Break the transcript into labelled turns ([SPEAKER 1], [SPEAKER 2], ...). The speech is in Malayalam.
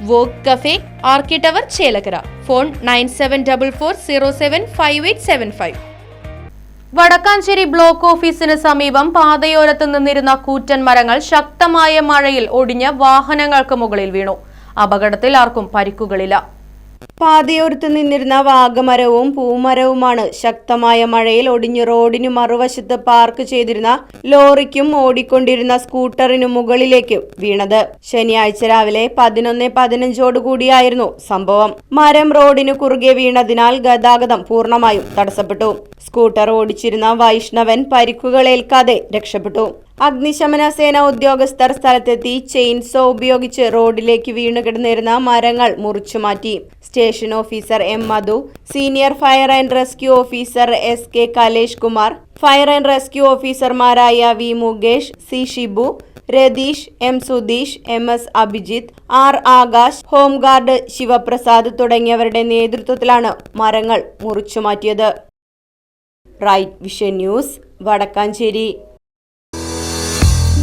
[SPEAKER 1] Walk cafe ആർക്കി tower Chelakkara. Phone nine seven double four zero seven five eight seven five. Vadakkanchery block ഓഫീസിന് സമീപം പാതയോരത്ത് നിന്നിരുന്ന കൂറ്റൻ മരങ്ങൾ ശക്തമായ മഴയിൽ ഒടിഞ്ഞ് വാഹനങ്ങൾക്ക് മുകളിൽ വീണു. അപകടത്തിൽ ആർക്കും പരിക്കുകളില്ല.
[SPEAKER 2] പാതയോരത്ത് നിന്നിരുന്ന വാഗമരവും പൂമരവുമാണ്. ശക്തമായ മഴയിൽ ഒടിഞ്ഞ് റോഡിനു മറുവശത്ത് പാർക്ക് ചെയ്തിരുന്ന ലോറിക്കും ഓടിക്കൊണ്ടിരുന്ന സ്കൂട്ടറിനു മുകളിലേക്ക് വീണത്. ശനിയാഴ്ച രാവിലെ പതിനൊന്ന് പതിനഞ്ചോടുകൂടിയായിരുന്നു സംഭവം. മരം റോഡിനു കുറുകെ വീണതിനാൽ ഗതാഗതം പൂർണമായും തടസ്സപ്പെട്ടു. സ്കൂട്ടർ ഓടിച്ചിരുന്ന വൈഷ്ണവൻ പരിക്കുകളേൽക്കാതെ രക്ഷപ്പെട്ടു. അഗ്നിശമന സേന ഉദ്യോഗസ്ഥർ സ്ഥലത്തെത്തി ചെയിൻസോ ഉപയോഗിച്ച് റോഡിലേക്ക് വീണു കിടന്നിരുന്ന മരങ്ങൾ മുറിച്ചുമാറ്റി station officer M Madhu senior fire and rescue officer S K Kalesh Kumar fire and rescue ഓഫീസർമാരായ V Mukesh C Shibu Ratheesh M Sudheesh M S Abhijith R Akash home guard Sivaprasad തുടങ്ങിയവരുടെ നേതൃത്വത്തിലാണ് മരങ്ങൾ മുറിച്ചുമാറ്റിയത് റൈറ്റ് വിഷൻ ന്യൂസ് വടക്കാഞ്ചേരി.